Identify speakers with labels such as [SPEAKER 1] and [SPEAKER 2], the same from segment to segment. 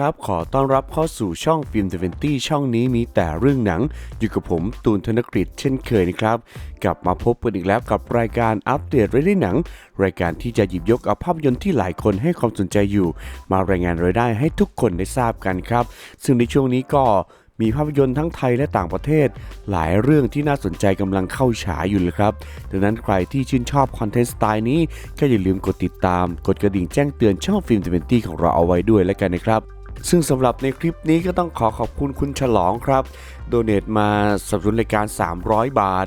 [SPEAKER 1] ครับ ขอต้อนรับเข้าสู่ช่องฟิล์มเทเวนตี้ช่องนี้มีแต่เรื่องหนัง อยู่กับผมตูนธนกฤษเช่นเคยนะครับ กลับมาพบกันอีกแล้วกับรายการอัปเดตเรื่องหนัง รายการที่จะหยิบยกเอาภาพยนตร์ที่หลายคนให้ความสนใจอยู่ มารายงานรายได้ให้ทุกคนได้ทราบกันครับ ซึ่งในช่วงนี้ก็มีภาพยนตร์ทั้งไทยและต่างประเทศ หลายเรื่องที่น่าสนใจกำลังเข้าฉายอยู่เลยครับ ดังนั้นใครที่ชื่นชอบคอนเทนต์สไตล์นี้ ก็อย่าลืมกดติดตาม กดกระดิ่งแจ้งเตือนช่องฟิล์มเทเวนตี้ของเราเอาไว้ด้วยแล้วกันนะครับ ซึ่งสำหรับในคลิปนี้ก็ต้องขอขอบคุณคุณฉลองครับ โดเนตมาสนับสนุนรายการ 300 บาท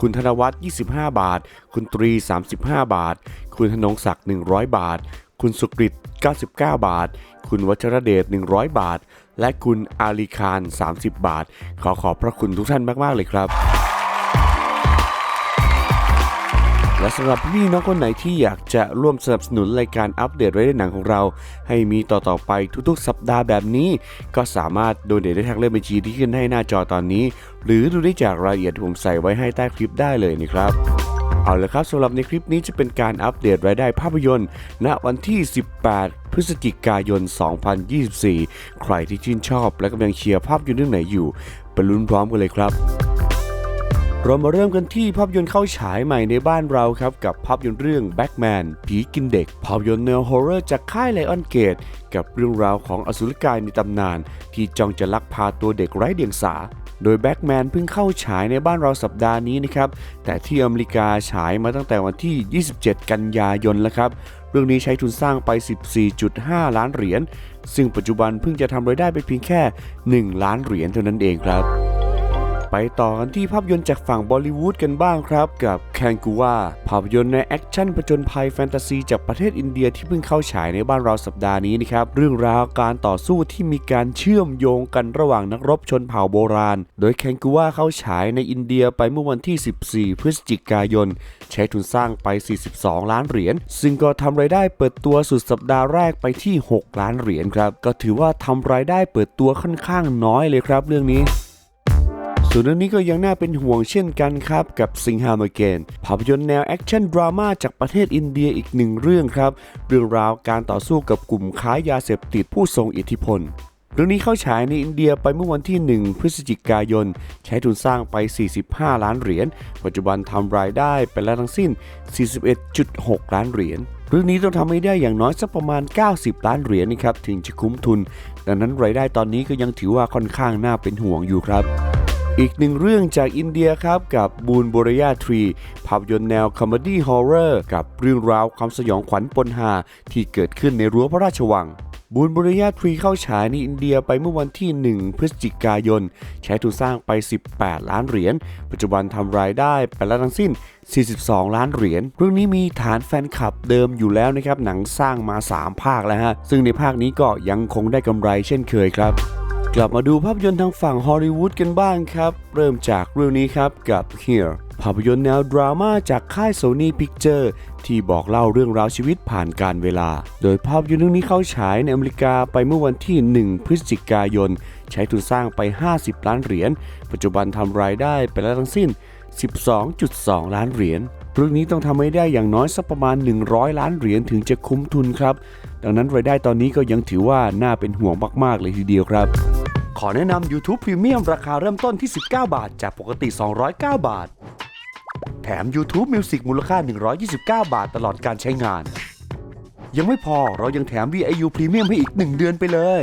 [SPEAKER 1] คุณธนวัฒน์25 บาท คุณตรี 35 บาท คุณธนงศักดิ์ 100 บาท คุณสุกฤต99 บาท คุณวัชรเดช 100 บาท และคุณอาลีคาร 30 บาท ขอขอบพระคุณทุกท่านมาก ๆ เลยครับ และสำหรับพี่น้องคนไหนที่อยากจะร่วมสนับสนุนรายการอัปเดตรายได้หนังของเรา ให้มีต่อๆไปทุกๆ สัปดาห์แบบนี้ ก็สามารถโดเนทได้ทางเลขบัญชีที่ขึ้นให้หน้าจอตอนนี้ หรือดูได้จากรายละเอียดที่ผมใส่ไว้ให้ใต้คลิปได้เลยนะครับเอาละครับสำหรับในคลิปนี้จะเป็นการอัปเดตรายได้ภาพยนตร์ ณวันที่ 18 พฤศจิกายน 2024 ใครที่ชื่นชอบและกำลังเชียร์ภาพยนตร์เรื่องไหนอยู่ ไปลุ้นพร้อมกันเลยครับ เรามาเริ่มกันที่ภาพยนตร์เข้าฉายใหม่ในบ้านเราครับ กับภาพยนตร์เรื่อง Batman ผีกินเด็ก ภาพยนตร์แนวฮอร์เรอร์จากค่ายไลออนเกตกับเรื่องราวของอสุรกายในตำนาน ที่จ้องจะลักพาตัวเด็กไร้เดียงสา โดยแบ็กแมนเพิ่งเข้าฉายในบ้านเราสัปดาห์นี้นะครับ แต่ที่อเมริกาฉายมาตั้งแต่วันที่ 27 กันยายนแล้วครับเรื่องนี้ใช้ทุนสร้างไป 14.5 ล้านเหรียญซึ่งปัจจุบันเพิ่งจะทำรายได้ไปเพียงแค่ 1 ล้านเหรียญเท่านั้นเองครับ ไปต่อกันที่ภาพยนตร์จากฝั่งบอลิวูดกันบ้างครับ กับแคนกูวาภาพยนตร์ในแอคชั่นผจญภัยแฟนตาซีจากประเทศอินเดียที่เพิ่งเข้าฉายในบ้านเราสัปดาห์นี้นะครับ เรื่องราวการต่อสู้ที่มีการเชื่อมโยงกันระหว่างนักรบชนเผ่าโบราณ โดยแคนกูวาเข้าฉายในอินเดียไปเมื่อวันที่ 14 พฤศจิกายน ใช้ทุนสร้างไป 42 ล้านเหรียญซึ่งก็ทำรายได้เปิดตัวสุดสัปดาห์แรกไปที่ 6 ล้านเหรียญครับ ก็ถือว่าทำรายได้เปิดตัวค่อนข้างน้อยเลยครับ เรื่องนี้ ส่วนเรื่องนี้ก็ยังน่าเป็นห่วงเช่นกันครับกับสิงหามเกนภาพยนตร์แนวแอคชั่นดราม่าจากประเทศอินเดียอีกหนึ่งเรื่องครับ เรื่องราวการต่อสู้กับกลุ่มค้ายาเสพติดผู้ทรงอิทธิพลเรื่องนี้เข้าฉายในอินเดียไปเมื่อวันที่ 1 พฤศจิกายน ใช้ทุนสร้างไป 45 ล้านเหรียญ ปัจจุบันทำรายได้ไปแล้วทั้งสิ้น 41.6 ล้านเหรียญ เรื่องนี้ต้องทำให้ได้อย่างน้อยสักประมาณ 90 ล้านเหรียญนะครับถึงจะคุ้มทุน ดังนั้นรายได้ตอนนี้ก็ยังถือว่าค่อนข้างน่าเป็นห่วงอยู่ครับ อีกหนึ่งเรื่องจากอินเดียครับกับบูนบริยาทรีภาพยนตร์แนวคอมเมดี้ฮอร์เรอร์กับเรื่องราวความสยองขวัญปนหาที่เกิดขึ้นในรั้วพระราชวังบูนบริยาทรีเข้าฉายในอินเดียไปเมื่อวันที่ 1 พฤศจิกายน ใช้ทุนสร้างไป 18 ล้านเหรียญ ปัจจุบันทำรายได้ไปแล้วทั้งสิ้น 42 ล้านเหรียญ เรื่องนี้มีฐานแฟนคลับเดิมอยู่แล้วนะครับ หนังสร้างมา 3 ภาคแล้วฮะ ซึ่งในภาคนี้ก็ยังคงได้กำไรเช่นเคยครับ กลับมาดูภาพยนตร์ทางฝั่งฮอลลีวูดกันบ้างครับ เริ่มจากเรื่องนี้ครับกับ Here ภาพยนตร์แนวดราม่าจากค่าย Sony Picture ที่บอกเล่าเรื่องราวชีวิตผ่านการเวลา โดยภาพยนตร์เรื่องนี้เข้าฉายในอเมริกาไปเมื่อวันที่ 1 พฤศจิกายน ใช้ทุนสร้างไป 50 ล้านเหรียญ ปัจจุบันทำรายได้ไปแล้วทั้งสิ้น 12.2 ล้านเหรียญเรื่องนี้ต้องทำให้ได้อย่างน้อยสักประมาณ 100 ล้านเหรียญถึงจะคุ้มทุนครับ ดังนั้นรายได้ตอนนี้ก็ยังถือว่าน่าเป็นห่วงมากๆเลยทีเดียวครับ ขอแนะนำ YouTube Premium ราคาเริ่มต้นที่ 19 บาท จากปกติ 209 บาท แถม YouTube Music มูลค่า 129 บาทตลอดการใช้งาน ยังไม่พอเรายังแถม VIU Premium ให้อีก 1 เดือนไปเลย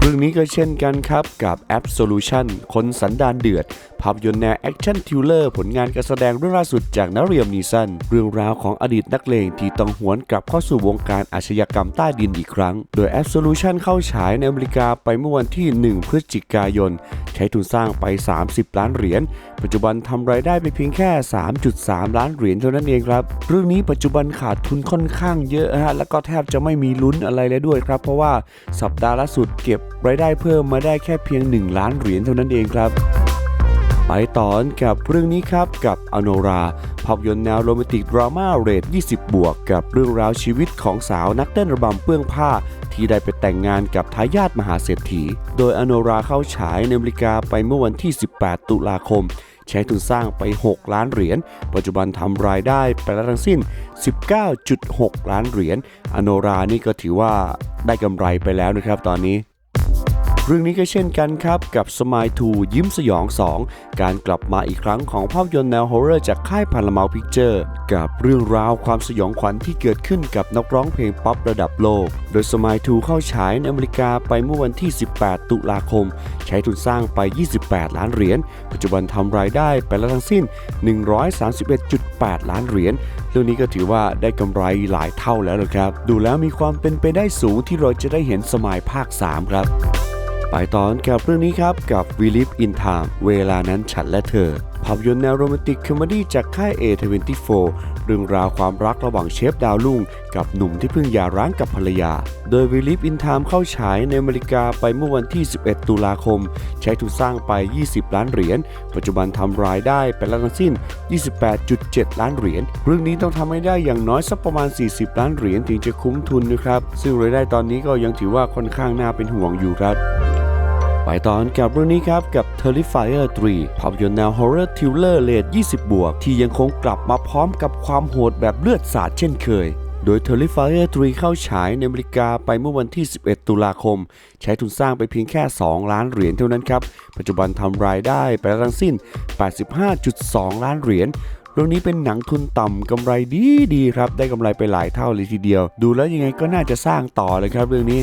[SPEAKER 1] เรื่องนี้ก็เช่นกันครับกับแอปโซลูชันคนสันดานเดือดภาพยนตร์แนวแอคชั่นทิลเลอร์ผลงานการแสดงเรื่องล่าสุดจากนาเรียมนีสันเรื่องราวของอดีตนักเลงที่ต้องหวนกลับเข้าสู่วงการอาชญากรรมใต้ดินอีกครั้ง โดย Absolution เข้าฉายในอเมริกาไปเมื่อวันที่ 1 พฤศจิกายน ใช้ทุนสร้างไป 30 ล้านเหรียญ ปัจจุบันทำรายได้ไปเพียงแค่ 3.3 ล้านเหรียญเท่านั้นเองครับ เรื่องนี้ปัจจุบันขาดทุนค่อนข้างเยอะฮะแล้วก็แทบจะไม่มีลุ้นอะไรเลยด้วยครับ เพราะว่าสัปดาห์ล่าสุดเก็บรายได้เพิ่มมาได้แค่เพียง 1 ล้านเหรียญเท่านั้นเองครับ ไปต่อกับเรื่องนี้ครับกับอโนราภาพยนตร์แนวโรแมนติกดราม่าเรท20 บวก กับเรื่องราวชีวิตของสาวนักเต้นระบำเปื้องผ้า ที่ได้ไปแต่งงานกับทายาทมหาเศรษฐี โดยอโนราเข้าฉายในอเมริกาไปเมื่อวันที่ 18 ตุลาคม ใช้ทุนสร้างไป 6 ล้านเหรียญ ปัจจุบันทำรายได้ไปแล้วทั้งสิ้น 19.6 ล้านเหรียญ อโนรานี่ก็ถือว่าได้กำไรไปแล้วนะครับตอนนี้ เรื่องนี้ก็เช่นกันครับกับสมายทูยิ้มสยอง 2 การกลับมาอีกครั้งของภาพยนตร์แนวฮอร์เรอร์จากค่ายพาราเมลพิกเจอร์กับเรื่องราวความสยองขวัญที่เกิดขึ้นกับนักร้องเพลงป๊อประดับโลก โดยสมายทูเข้าฉายในอเมริกาไปเมื่อวันที่ 18 ตุลาคม ใช้ทุนสร้างไป 28 ล้านเหรียญ ปัจจุบันทำรายได้ไปแล้วทั้งสิ้น 131.8 ล้านเหรียญเรื่องนี้ก็ถือว่าได้กำไรหลายเท่าแล้วนะครับ ดูแล้วมีความเป็นไปได้สูงที่เราจะได้เห็นสมายภาค 3 ครับ ไปตอนกับเรื่องนี้ครับกับ We Live in Time เวลานั้นฉันและเธอาพยนตร์แนวโรแมนติกคอมเมดี้จากค่าย A24 เรื่องราวความรักระหว่างเชฟดาวรุ่ง กับหนุ่มที่เพิ่งหย่าร้างกับภรรยา โดย We Live in Time เข้าฉายในอเมริกาไปเมื่อวันที่ 11 ตุลาคม ใช้ทุนสร้างไป 20 ล้านเหรียญ ปัจจุบันทำรายได้ไปแล้วทั้งสิ้น 28.7 ล้านเหรียญ เรื่องนี้ต้องทำให้ได้อย่างน้อยสักประมาณ 40 ล้านเหรียญถึงจะคุ้มทุนนะครับ ซึ่งรายได้ตอนนี้ก็ยังถือว่าค่อนข้างน่าเป็นห่วงอยู่ครับ ไปตอนกับเรื่องนี้ครับกับ Terrifier 3ภาพยนตร์แนว Horror Thriller เลท20 บวก ที่ยังคงกลับมาพร้อมกับความโหดแบบเลือดสาดเช่นเคย โดย Terrifier 3 เข้าฉายในอเมริกาไปเมื่อวันที่ 11 ตุลาคม ใช้ทุนสร้างไปเพียงแค่ 2 ล้านเหรียญเท่านั้นครับ ปัจจุบันทำรายได้ไปทั้งสิ้น 85.2 ล้านเหรียญเรื่องนี้เป็นหนังทุนต่ำกำไรดีดีครับ ได้กำไรไปหลายเท่าเลยทีเดียว ดูแล้วยังไงก็น่าจะสร้างต่อเลยครับเรื่องนี้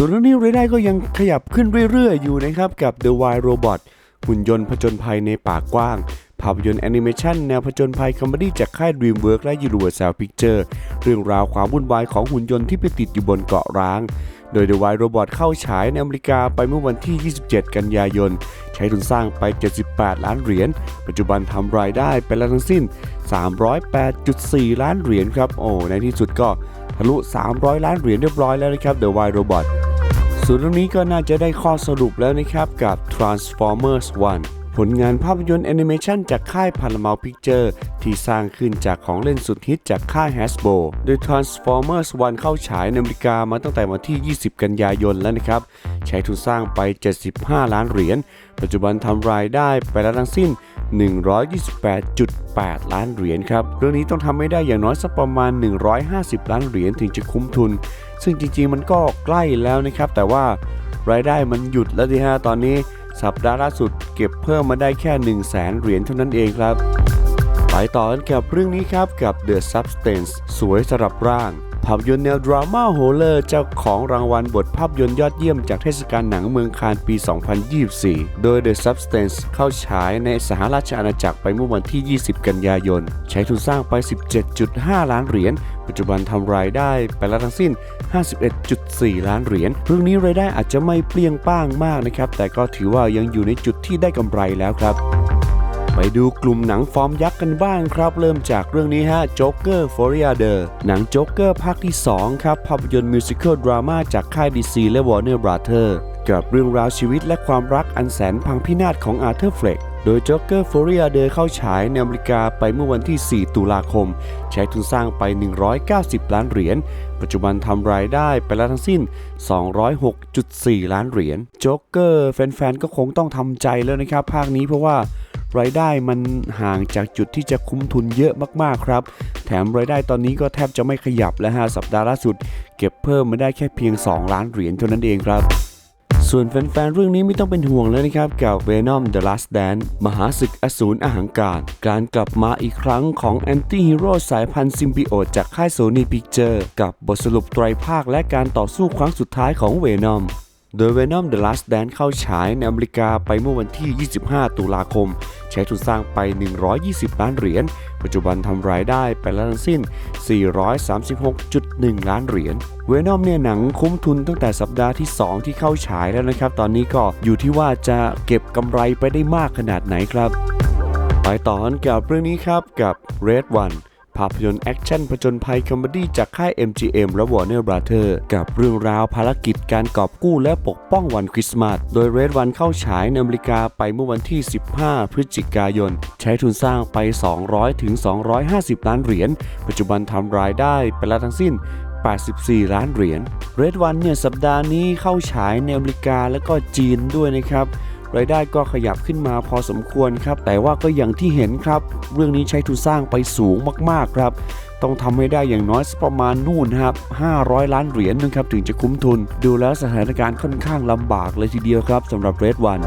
[SPEAKER 1] ส่วนเรื่องนี้รายได้ก็ยังขยับขึ้นเรื่อยๆ อยู่นะครับกับ The Wild Robot หุ่นยนต์ผจญภัยในป่ากว้าง ภาพยนตร์แอนิเมชันแนวผจญภัยคอมเมดี้จากค่าย DreamWorks และ Universal Pictures เรื่องราวความวุ่นวายของหุ่นยนต์ที่ไปติดอยู่บนเกาะร้าง โดย The Wild Robot เข้าฉายในอเมริกาไปเมื่อวันที่ 27 กันยายน ใช้ทุนสร้างไป 78 ล้านเหรียญ ปัจจุบันทำรายได้ไปแล้วทั้งสิ้น 308.4 ล้านเหรียญครับ โอ้ ในที่สุดก็ ทะลุ 300 ล้านเหรียญเรียบร้อยแล้วนะครับ The Wild Robot ส่วนเรื่องนี้ก็น่าจะได้ข้อสรุปแล้วนะครับกับ Transformers 1ผลงานภาพยนตร์แอนิเมชันจากค่าย Paramount Picture ที่สร้างขึ้นจากของเล่นสุดฮิตจากค่าย Hasbro โดย Transformers 1 เข้าฉายในอเมริกามาตั้งแต่วันที่ 20 กันยายนแล้วนะครับ ใช้ทุนสร้างไป 75 ล้านเหรียญ ปัจจุบันทำรายได้ไปแล้วทั้งสิ้น 128.8 ล้านเหรียญครับ เรื่องนี้ต้องทำให้ได้อย่างน้อยสักประมาณ 150 ล้านเหรียญถึงจะคุ้มทุน ซึ่งจริงๆมันก็ใกล้แล้วนะครับ แต่ว่ารายได้มันหยุดแล้วทีฮะตอนนี้สัปดาห์ล่าสุดเก็บเพิ่มมาได้แค่ 1 0 0 0 0แสนเหรียญเท่านั้นเองครับ ไปต่อกันกับเรื่องนี้ครับกับ The Substance สวยสำหรับร่าง ภาพยนตร์แนวดราม่าโฮเลอร์เจ้าของรางวัลบทภาพยนตร์ยอดเยี่ยมจากเทศกาลหนังเมืองคานปี 2024 โดย The Substance เข้าฉายในสหราชอาณาจักรไปเมื่อวันที่ 20 กันยายน ใช้ทุนสร้างไป 17.5 ล้านเหรียญ ปัจจุบันทำรายได้ไปแล้วทั้งสิ้น 51.4 ล้านเหรียญเรื่องนี้รายได้อาจจะไม่เปรี้ยงป้างมากนะครับ แต่ก็ถือว่ายังอยู่ในจุดที่ได้กำไรแล้วครับ ไปดูกลุ่มหนังฟอร์มยักษ์กันบ้างครับ เริ่มจากเรื่องนี้ฮะ Joker f o r i a d e r หนัง Joker ภาคที่ 2 ครับ ภาพยนตร์มิวสิควลดราม่าจากค่าย DC และ Warner Brother กับเรื่องราวชีวิตและความรักอันแสนพังพินาศของอาร์เธอร์เฟล็กโดย Joker f o r i a d e r เข้าฉายในอเมริกาไปเมื่อวันที่ 4 ตุลาคม ใช้ทุนสร้างไป 190 ล้านเหรียญ ปัจจุบันทำรายได้ไปแล้วทั้งสิ้น 206.4 ล้านเหรียญ Joker แฟนๆ ก็คงต้องทำใจแล้วนะครับ ภาคนี้เพราะว่า รายได้มันห่างจากจุดที่จะคุ้มทุนเยอะมากๆครับ แถมรายได้ตอนนี้ก็แทบจะไม่ขยับแล้วฮะสัปดาห์ล่าสุด เก็บเพิ่มมาได้แค่เพียง 2 ล้านเหรียญเท่านั้นเองครับส่วนแฟนๆ เรื่องนี้ไม่ต้องเป็นห่วงเลยนะครับกับ Venom The Last Dance มหาศึกอสูรอหังการ การกลับมาอีกครั้งของแอนตี้ฮีโร่สายพันธุ์ซิมบิโอตจากค่าย Sony Picture กับบทสรุปไตรภาคและการต่อสู้ครั้งสุดท้ายของ Venom โดย Venom The Last Dance เข้าฉายในอเมริกาไปเมื่อวันที่ 25 ตุลาคม ใช้ทุนสร้างไป 120 ล้านเหรียญ ปัจจุบันทำรายได้ไปแล้วทั้งสิ้น 436.1 ล้านเหรียญเวนอมเนี่ยหนังคุ้มทุนตั้งแต่สัปดาห์ที่ 2 ที่เข้าฉายแล้วนะครับ ตอนนี้ก็อยู่ที่ว่าจะเก็บกำไรไปได้มากขนาดไหนครับ ไปต่อกันกับเรื่องนี้ครับกับ Red One ภาพยนตร์แอคชั่นผจญภัยคอมเมดี้จากค่าย MGM และ Warner Brother กับเรื่องราวภารกิจการกอบกู้และปกป้องวันคริสต์มาส โดย Red One เข้าฉายในอเมริกาไปเมื่อวันที่ 15 พฤศจิกายน ใช้ทุนสร้างไป 200 ถึง 250 ล้านเหรียญ ปัจจุบันทำรายได้ไปแล้วทั้งสิ้น84 ล้านเหรียญ Red One เนี่ยสัปดาห์นี้เข้าฉายในอเมริกาและก็จีนด้วยนะครับ รายได้ก็ขยับขึ้นมาพอสมควรครับ แต่ว่าก็อย่างที่เห็นครับ เรื่องนี้ใช้ทุนสร้างไปสูงมากๆครับ ต้องทำให้ได้อย่างน้อยสักประมาณนู่นครับ 500 ล้านเหรียญนะครับถึงจะคุ้มทุน ดูแล้วสถานการณ์ค่อนข้างลำบากเลยทีเดียวครับสำหรับ Red One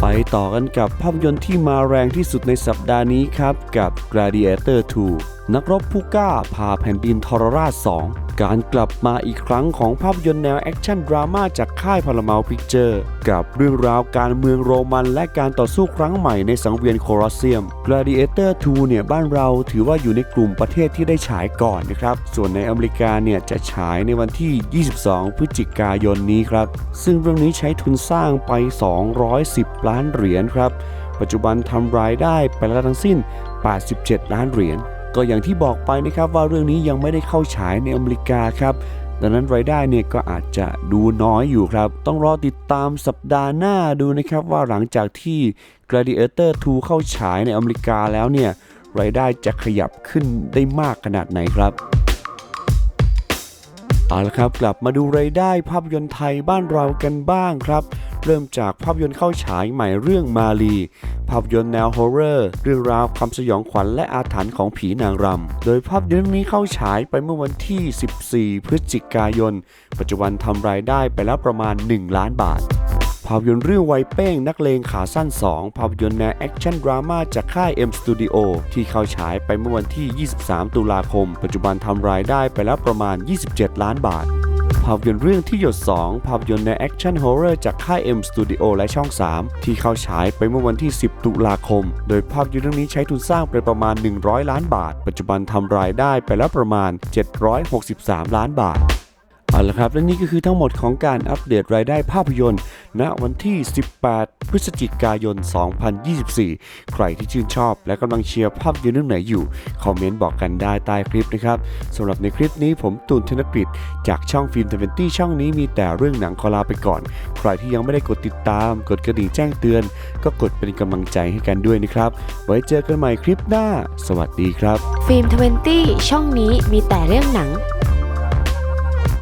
[SPEAKER 1] ไปต่อกันกับภาพยนตร์ที่มาแรงที่สุดในสัปดาห์นี้ครับ กับ Gladiator 2 นักรบผู้กล้าพาแผ่นดินทรราช 2 การกลับมาอีกครั้งของภาพยนตร์แนวแอคชั่นดราม่าจากค่ายพาราเมลพิกเจอร์กับเรื่องราวการเมืองโรมันและการต่อสู้ครั้งใหม่ในสังเวียนโคลอสเซียม Gladiator 2 เนี่ย บ้านเราถือว่าอยู่ในกลุ่มประเทศที่ได้ฉายก่อนนะครับ ส่วนในอเมริกาเนี่ย จะฉายในวันที่ 22 พฤศจิกายนนี้ครับ ซึ่งเรื่องนี้ใช้ทุนสร้างไป 210 ล้านเหรียญครับ ปัจจุบันทำรายได้ไปแล้วทั้งสิ้น 87 ล้านเหรียญ ก็อย่างที่บอกไปนะครับว่าเรื่องนี้ยังไม่ได้เข้าฉายในอเมริกาครับดังนั้นรายได้เนี่ยก็อาจจะดูน้อยอยู่ครับ ต้องรอติดตามสัปดาห์หน้าดูนะครับว่าหลังจากที่ Gladiator 2 เข้าฉายในอเมริกาแล้วเนี่ยรายได้จะขยับขึ้นได้มากขนาดไหนครับ เอาละครับกลับมาดูรายได้ภาพยนตร์ไทยบ้านเรากันบ้างครับ เริ่มจากภาพยนตร์เข้าฉายใหม่เรื่องมาลี ภาพยนตร์แนวฮอร์เรอร์เรื่องราวความสยองขวัญและอาถรรพ์ของผีนางรำ โดยภาพยนตร์นี้เข้าฉายไปเมื่อวันที่ 14 พฤศจิกายน ปัจจุบันทำรายได้ไปแล้วประมาณ 1 ล้านบาท ภาพยนตร์เรื่องไวเป้งนักเลงขาสั้น 2 ภาพยนตร์แนวแอคชั่นดราม่าจากค่าย M Studio ที่เข้าฉายไปเมื่อวันที่ 23 ตุลาคม ปัจจุบันทำรายได้ไปแล้วประมาณ 27 ล้านบาทภาพยนตร์เรื่องที่หยด 2 ภาพยนตร์ในแอคชั่นฮอร์เรอร์จากค่าย M Studio และช่อง 3 ที่เข้าฉายไปเมื่อวันที่ 10 ตุลาคม โดยภาพยนตร์เรื่องนี้ใช้ทุนสร้างไปประมาณ 100 ล้านบาท ปัจจุบันทำรายได้ไปแล้วประมาณ 763 ล้านบาท เอาละครับ และนี่ก็คือทั้งหมดของการอัปเดตรายได้ภาพยนตร์ ณวันที่ 18 พฤศจิกายน 2024 ใครที่ชื่นชอบ และกำลังเชียร์ภาพยนตร์เรื่องไหนอยู่ คอมเมนต์บอกกันได้ใต้คลิปนะครับสำหรับในคลิปนี้ผมตูนธนกฤษจากช่องฟิล์มเทเวนตี้ช่องนี้มีแต่เรื่องหนังขอลาไปก่อน ใครที่ยังไม่ได้กดติดตาม กดกระดิ่งแจ้งเตือน ก็กดเป็นกำลังใจให้กันด้วยนะครับ ไว้เจอกันใหม่คลิปหน้า สวัสดีครับ
[SPEAKER 2] ฟิล์มทเวนตี้ช่องนี้มีแต่เรื่องหนัง